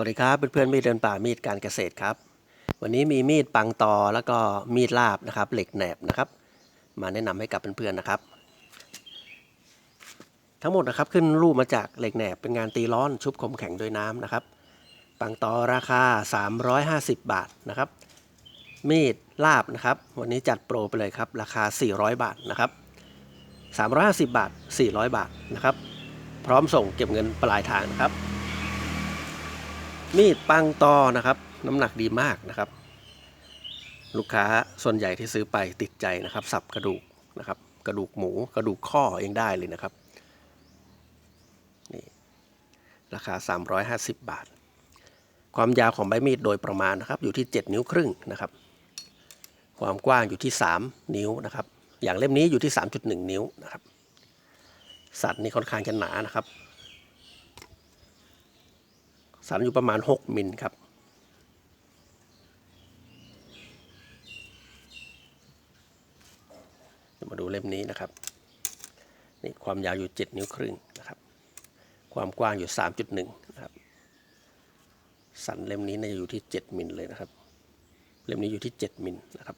วัสดีครับเพื่อนๆมีดเดินป่ามีดการเกษตรครับ วันนี้มีมีดปังตอแล้วก็มีดลาบนะครับ เหล็กแหนบนะครับ มาแนะนำให้กับเพื่อนๆนะครับ ทั้งหมดนะครับขึ้นรูปมาจากเหล็กแหนบเป็นงานตีร้อนชุบคมแข็งด้วยน้ำนะครับ ปังตอราคา 350 บาทนะครับ มีดลาบนะครับ วันนี้จัดโปรไปเลยครับ ราคา 400 บาทนะครับ 350 บาท 400 บาทนะครับ พร้อมส่งเก็บเงินปลายทางนะครับ มีดปังตอนะครับ น้ำหนักดีมากนะครับ ลูกค้าส่วนใหญ่ที่ซื้อไปติดใจนะครับ สับกระดูกนะครับ กระดูกหมูกระดูกข้อเองได้เลยนะครับนี่ราคา 350 บาท ความยาวของใบมีดโดยประมาณนะครับ อยู่ที่ 7 นิ้วครึ่งนะครับ ความกว้างอยู่ที่ 3 นิ้วนะครับ อย่างเล่มนี้อยู่ที่ 3.1 นิ้วนะครับ สัตว์นี่ค่อนข้างจะหนานะครับ สันอยู่ประมาณ 6 มิลครับ มาดูเล่มนี้นะครับ นี่ความยาวอยู่ 7 นิ้วครึ่งนะครับ ความกว้างอยู่ 3.1 นะครับ สันเล่มนี้น่าจะอยู่ที่ 7 มิลเลยนะครับ เล่มนี้อยู่ที่ 7 มิลนะครับ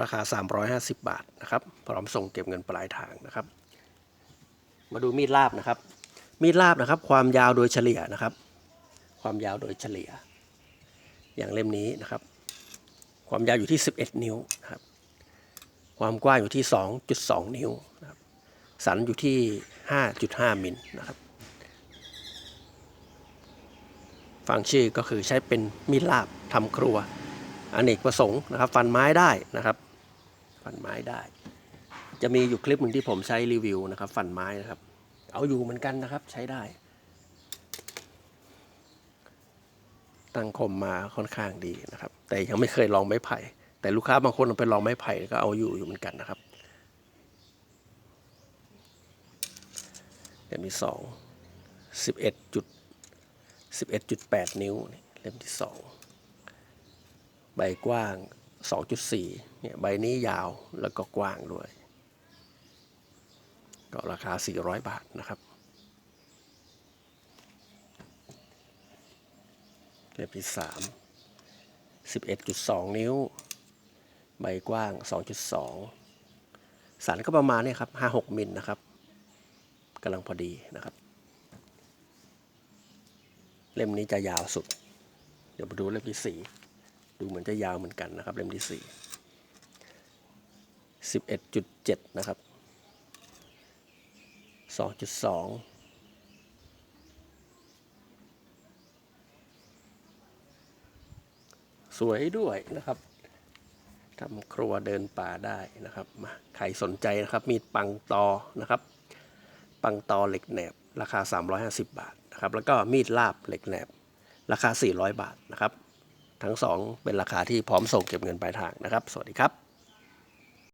ราคา 350 บาท นะครับ พร้อมส่งเก็บเงินปลายทางนะครับ มาดูมีดลาบนะครับ มีดลาบนะครับ ความยาวโดยเฉลี่ยนะครับ ความยาวโดยเฉลี่ย อย่างเล่มนี้นะครับ ความยาวอยู่ที่ 11 นิ้วนะครับ ความกว้างอยู่ที่ 2.2 นิ้วนะครับ สันอยู่ที่ 5.5มิลนะครับ ฟังชื่อก็คือใช้เป็นมีดลาบทำครัว อเนกประสงค์นะครับ ฟันไม้ได้นะครับ ฟันไม้ได้ จะมีอยู่คลิปหนึ่งที่ผมใช้รีวิวนะครับ ฟันไม้นะครับ เอาอยู่เหมือนกันนะครับ ใช้ได้ ตั้งคมมาค่อนข้างดีนะครับ แต่ยังไม่เคยลองไม้ไผ่ แต่ลูกค้าบางคนไปลองไม้ไผ่ก็เอาอยู่อยู่เหมือนกันนะครับเล่มที่สองสิบเอ็ดจุดสิบเอ็ดจุดแปดนิ้วเล่มที่สองใบกว้างสองจุดสี่เนี่ยใบนี้ยาวแล้วก็กว้างด้วย ก็ราคา 400 บาทนะครับเล่มที่ 3 11.2 นิ้ว ใบกว้าง 2.2 สันก็ประมาณนี้ครับ 5-6 มิลนะครับกำลังพอดีนะครับ เล่มนี้จะยาวสุด เดี๋ยวมาดูเล่มที่ 4 ดูเหมือนจะยาวเหมือนกันนะครับ เล่มที่ 4 11.7 นะครับ สองจุดสองสวยด้วยนะครับทำครัวเดินป่าได้นะครับมาใครสนใจนะครับมีดปังตอนะครับ ปังตอเหล็กแหนบ ราคา 350 บาทนะครับ แล้วก็มีดลาบเหล็กแหนบ ราคา 400 บาทนะครับ ทั้งสองเป็นราคาที่พร้อมส่งเก็บเงินปลายทางนะครับ สวัสดีครับ